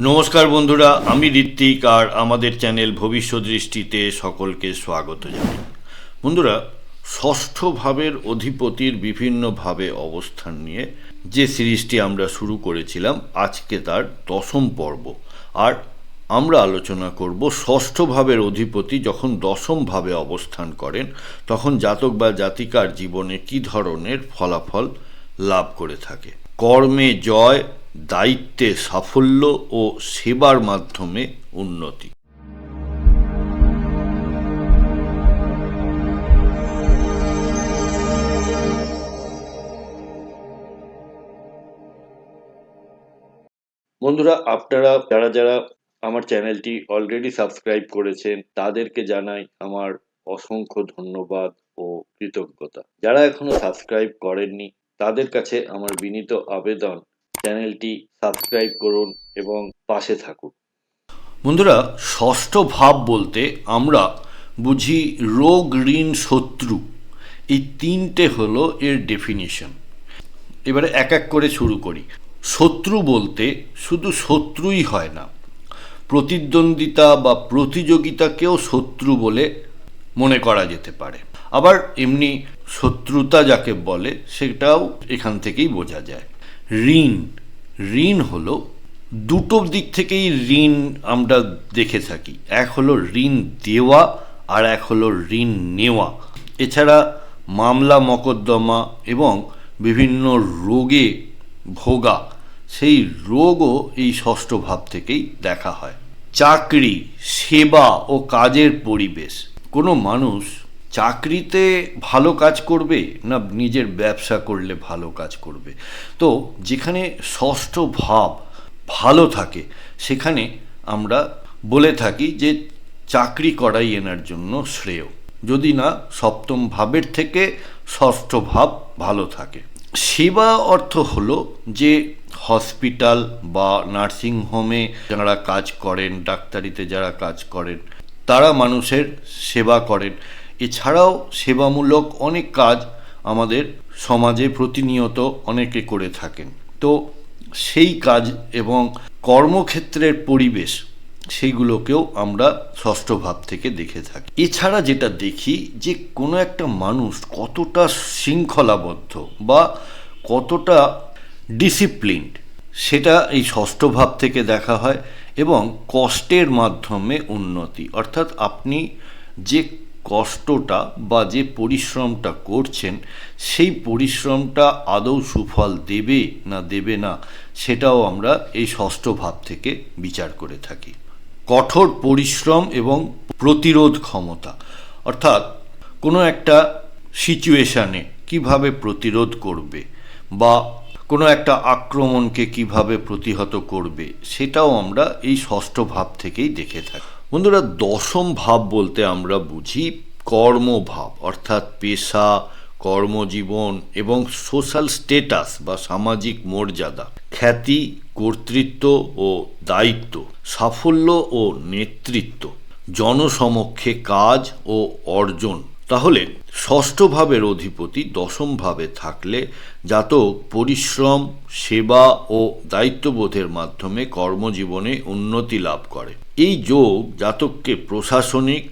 নমস্কার বন্ধুরা, আমি ঋত্বিক আর আমাদের চ্যানেল ভবিষ্যৎ দৃষ্টিতে সকলকে স্বাগত জানাই। বন্ধুরা ষষ্ঠ ভাবের অধিপতির বিভিন্নভাবে অবস্থান নিয়ে যে সিরিজটি আমরা শুরু করেছিলাম, আজকে তার দশম পর্ব। আর আমরা আলোচনা করব ষষ্ঠ ভাবের অধিপতি যখন দশম ভাবে অবস্থান করেন, তখন জাতক বা জাতিকার জীবনে কী ধরনের ফলাফল লাভ করে থাকে? কর্মে জয় দায়িত্বে, সাফল্য ও সেবার মাধ্যমে উন্নতি। বন্ধুরা, আপনারা, যারা যারা আমার চ্যানেলটি অলরেডি সাবস্ক্রাইব করেছেন, তাদেরকে জানাই আমার অসংখ্য ধন্যবাদ ও কৃতজ্ঞতা। যারা এখনও সাবস্ক্রাইব করেননি, তাদের কাছে আমার বিনীত আবেদন চ্যানেলটি সাবস্ক্রাইব করুন এবং পাশে থাকুন। বন্ধুরা, ষষ্ঠ ভাব বলতে আমরা বুঝি রোগ, ঋণ, শত্রু। এই তিনটে হলো এর ডেফিনিশন এবারে এক এক করে শুরু করি। শত্রু বলতে শুধু শত্রুই হয় না। প্রতিদ্বন্দ্বিতা বা প্রতিযোগিতাকেও শত্রু বলে মনে করা যেতে পারে। আবার এমনি শত্রুতা যাকে বলে, সেটাও এখান থেকেই বোঝা যায়। ঋণ। ঋণ হলো দুটো দিক থেকেই ঋণ আমরা দেখে থাকি। এক হলো ঋণ দেওয়া আর এক হলো ঋণ নেওয়া। এছাড়া মামলা, মকদ্দমা এবং বিভিন্ন রোগে ভোগা, সেই রোগও এই ষষ্ঠ ভাব থেকেই দেখা হয়। চাকরি, সেবা ও কাজের পরিবেশ। কোনো মানুষ চাকরিতে ভালো কাজ করবে না নিজের ব্যবসা করলে ভালো কাজ করবে? তো যেখানে ষষ্ঠ ভাব ভালো থাকে, সেখানে আমরা বলে থাকি যে চাকরি করাই এনার জন্য শ্রেয়। যদি না, সপ্তম ভাবের থেকে ষষ্ঠ ভাব ভালো থাকে। সেবা অর্থ হলো যে হসপিটাল বা নার্সিং হোমে যারা কাজ করেন, ডাক্তারিতে যারা কাজ করেন, তারা মানুষের সেবা করেন। এছাড়াও সেবামূলক অনেক কাজ আমাদের সমাজে প্রতিনিয়ত অনেকে করে থাকেন। তো সেই কাজ এবং কর্মক্ষেত্রের পরিবেশ সেইগুলোকেও আমরা ষষ্ঠ ভাব থেকে দেখে থাকি। এছাড়া যেটা দেখি যে কোনো একটা মানুষ কতটা শৃঙ্খলাবদ্ধ বা কতটা ডিসিপ্লিনড, সেটা এই ষষ্ঠ ভাব থেকে দেখা হয় এবং কষ্টের মাধ্যমে উন্নতি। অর্থাৎ আপনি যে কষ্টটা বা যে পরিশ্রমটা করছেন, সেই পরিশ্রমটা আদৌ সুফল দেবে না দেবে না, সেটাও আমরা এই ষষ্ঠ ভাব থেকে বিচার করে থাকি। কঠোর পরিশ্রম এবং প্রতিরোধ ক্ষমতা, অর্থাৎ কোনো একটা সিচুয়েশানে কীভাবে প্রতিরোধ করবে বা কোনো একটা আক্রমণকে কীভাবে প্রতিহত করবে, সেটাও আমরা এই ষষ্ঠ ভাব থেকেই দেখে থাকি। বন্ধুরা, দশম ভাব বলতে আমরা বুঝি কর্মভাব, অর্থাৎ পেশা, কর্মজীবন এবং সোশ্যাল স্টেটাস বা সামাজিক মর্যাদা, খ্যাতি, কর্তৃত্ব ও দায়িত্ব, সাফল্য ও নেতৃত্ব, জনসমক্ষে কাজ ও অর্জন। তাহলে ষষ্ঠ ভাবের অধিপতি দশম ভাবে থাকলে জাতক পরিশ্রম, সেবা ও দায়িত্ববোধের মাধ্যমে কর্মজীবনে উন্নতি লাভ করে। এই যোগ জাতককে প্রশাসনিক,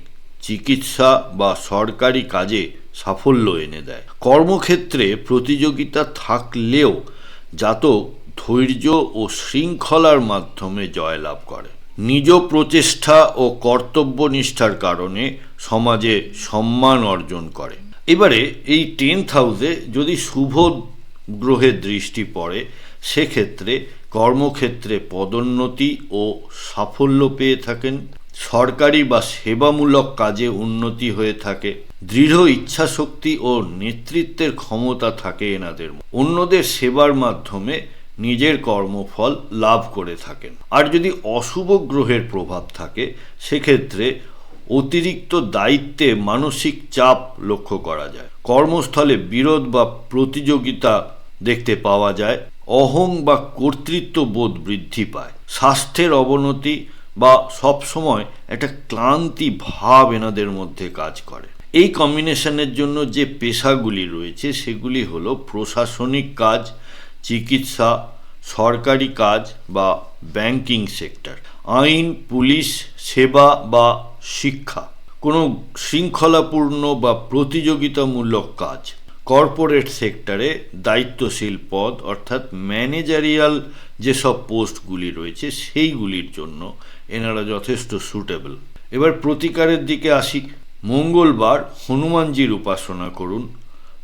চিকিৎসা বা সরকারি কাজে সাফল্য এনে দেয়। কর্মক্ষেত্রে প্রতিযোগিতা থাকলেও জাতক ধৈর্য ও শৃঙ্খলার মাধ্যমে জয়লাভ করে। নিজ প্রচেষ্টা ও কর্তব্যনিষ্ঠার কারণে সমাজে সম্মান অর্জন করে। এবারে এই টেন্থ হাউসে যদি শুভ গ্রহের দৃষ্টি পড়ে, সেক্ষেত্রে কর্মক্ষেত্রে পদোন্নতি ও সাফল্য পেয়ে থাকেন। সরকারি বা সেবামূলক কাজে উন্নতি হয়ে থাকে। দৃঢ় ইচ্ছাশক্তি ও নেতৃত্বের ক্ষমতা থাকে এনাদের অন্যদের সেবার মাধ্যমে নিজের কর্মফল লাভ করে থাকেন। আর যদি অশুভ গ্রহের প্রভাব থাকে, সেক্ষেত্রে অতিরিক্ত দায়িত্বে মানসিক চাপ লক্ষ্য করা যায়। কর্মস্থলে বিরোধ বা প্রতিযোগিতা দেখতে পাওয়া যায়, অহং বা কর্তৃত্ব বোধ বৃদ্ধি পায়। স্বাস্থ্যের অবনতি বা সবসময় একটা ক্লান্তি ভাব এনাদের মধ্যে কাজ করে। এই কম্বিনেশনের জন্য যে পেশাগুলি রয়েছে, সেগুলি হলো প্রশাসনিক কাজ চিকিৎসা, সরকারি কাজ বা ব্যাংকিং সেক্টর, আইন, পুলিশ, সেবা বা শিক্ষা, কোনো শৃঙ্খলাপূর্ণ বা প্রতিযোগিতামূলক কাজ। কর্পোরেট সেক্টরে দায়িত্বশীল পদ, অর্থাৎ ম্যানেজারিয়াল যেসব পোস্টগুলি রয়েছে, সেইগুলির জন্য এনারা যথেষ্ট সুটেবল এবার প্রতিকারের দিকে আসি। মঙ্গলবার হনুমানজির উপাসনা করুন।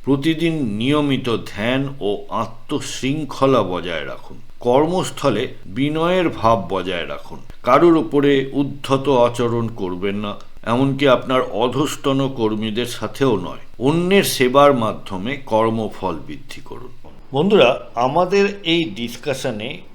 প্রতিদিন নিয়মিত ধ্যান ও আত্মশৃঙ্খলা বজায় রাখুন। কর্মস্থলে বিনয়ের ভাব বজায় রাখুন। কারোর উপরে উদ্ধত আচরণ করবেন না, এমনকি আপনার অধস্তন কর্মীদের সাথেও নয়। অন্যের সেবার মাধ্যমে কর্মফল বৃদ্ধি করুন। বন্ধুরা, আমাদের এই ডিসকাশনে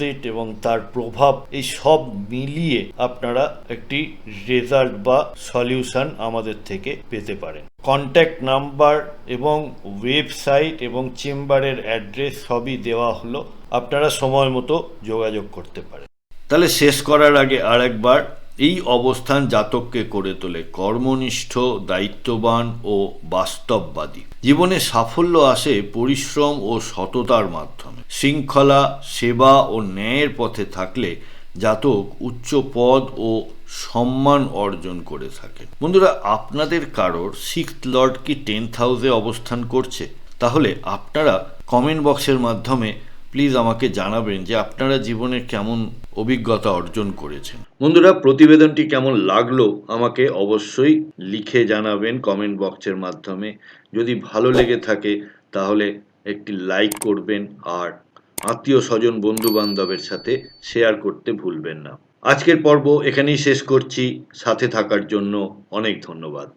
ট্রানজিট এবং তার প্রভাব, এই সব মিলিয়ে আপনারা একটি রেজাল্ট বা সলিউশন আমাদের থেকে পেতে পারেন। কন্ট্যাক্ট নাম্বার এবং ওয়েবসাইট এবং চেম্বারের অ্যাড্রেস সবই দেওয়া হলো। আপনারা সময় মতো যোগাযোগ করতে পারেন। তাহলে শেষ করার আগে আরেকবার এই অবস্থান জাতককে করে তোলে কর্মনিষ্ঠ, দায়িত্ববান ও বাস্তববাদী। জীবনে সাফল্য আসে পরিশ্রম ও সততার মাধ্যমে। শৃঙ্খলা, সেবা ও ন্যায়ের পথে থাকলে জাতক উচ্চ পদ ও সম্মান অর্জন করে থাকেন। বন্ধুরা, আপনাদের কারোর সিক্স লর্ড কি টেন্থ হাউসে অবস্থান করছে? তাহলে আপনারা কমেন্ট বক্সের মাধ্যমে প্লিজ আমাকে জানাবেন যে আপনারা জীবনে কেমন অভিজ্ঞতা অর্জন করেছেন। বন্ধুরা, প্রতিবেদনটি কেমন লাগল আমাকে অবশ্যই লিখে জানাবেন কমেন্ট বক্সের মাধ্যমে। যদি ভালো লেগে থাকে, তাহলে একটি লাইক করবেন আর আত্মীয় স্বজন বন্ধু বান্ধবের সাথে শেয়ার করতে ভুলবেন না। আজকের পর্ব এখানেই শেষ করছি। সাথে থাকার জন্য অনেক ধন্যবাদ।